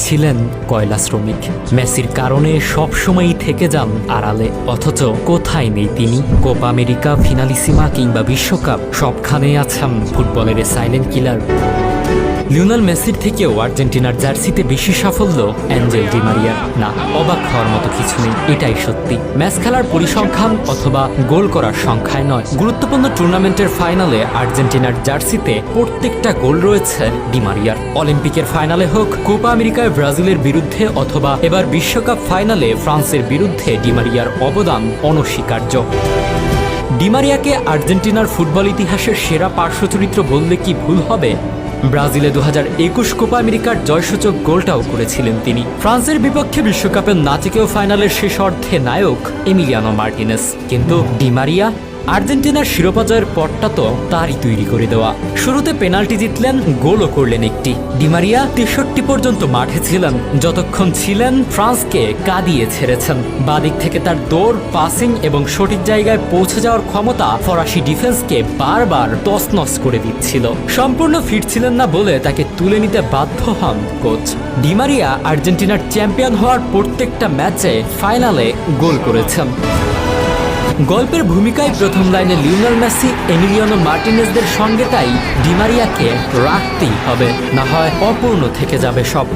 ছিলেন কয়লা শ্রমিক। মেসির কারণে সবসময়ই থেকে যান আড়ালে। অথচ কোথায় নেই তিনি? কোপা আমেরিকা, ফিনালিসিমা কিংবা বিশ্বকাপ? সবখানে আছেন ফুটবলের সাইলেন্ট কিলার। লিওনাল মেসির থেকেও আর্জেন্টিনার জার্সিতে বেশি সাফল্য অ্যাঞ্জেল ডিমারিয়ার না, অবাক হওয়ার মতো কিছু নেই, এটাই সত্যি। ম্যাচ খেলার পরিসংখ্যান অথবা গোল করার সংখ্যায় নয়। গুরুত্বপূর্ণ টুর্নামেন্টের ফাইনালে আর্জেন্টিনার জার্সিতে প্রত্যেকটা গোল রয়েছে ডিমারিয়ার অলিম্পিকের ফাইনালে হোক, কোপা আমেরিকায় ব্রাজিলের বিরুদ্ধে অথবা এবার বিশ্বকাপ ফাইনালে ফ্রান্সের বিরুদ্ধে ডিমারিয়ার অবদান অনস্বীকার্য। ডিমারিয়াকে আর্জেন্টিনার ফুটবল ইতিহাসের সেরা পার্শ্বচরিত্র বললে কি ভুল হবে? ব্রাজিলে দু হাজার একুশ কোপা আমেরিকার জয়সূচক গোলটাও করেছিলেন তিনি। ফ্রান্সের বিপক্ষে বিশ্বকাপের নাচিকেও ফাইনালের শেষ অর্ধে নায়ক এমিলিয়ানো মার্টিনেস। কিন্তু ডিমারিয়া আর্জেন্টিনার শিরোপা জয়ের পরটা তো তারই তৈরি করে দেওয়া। শুরুতে পেনাল্টি জিতলেন, গোলও করলেন একটি। ডিমারিয়া তেষট্টি পর্যন্ত মাঠে ছিলেন। যতক্ষণ ছিলেন, ফ্রান্সকে কাঁদিয়ে ছেড়েছেন। বাদিক থেকে তার দৌড় পাসিং এবং সঠিক জায়গায় পৌঁছে যাওয়ার ক্ষমতা ফরাসি ডিফেন্সকে বারবার তছনছ করে দিচ্ছিল। সম্পূর্ণ ফিট ছিলেন না বলে তাকে তুলে নিতে বাধ্য হন কোচ। ডিমারিয়া আর্জেন্টিনার চ্যাম্পিয়ন হওয়ার প্রত্যেকটা ম্যাচে ফাইনালে গোল করেছেন। গল্পের ভূমিকায় প্রথম লাইনে লিওনাল মেসি, এমিলিয়ানো মার্টিনেসদের সঙ্গে তাই ডিমারিয়াকে রাখতেই হবে, না হয় অপূর্ণ থেকে যাবে সব।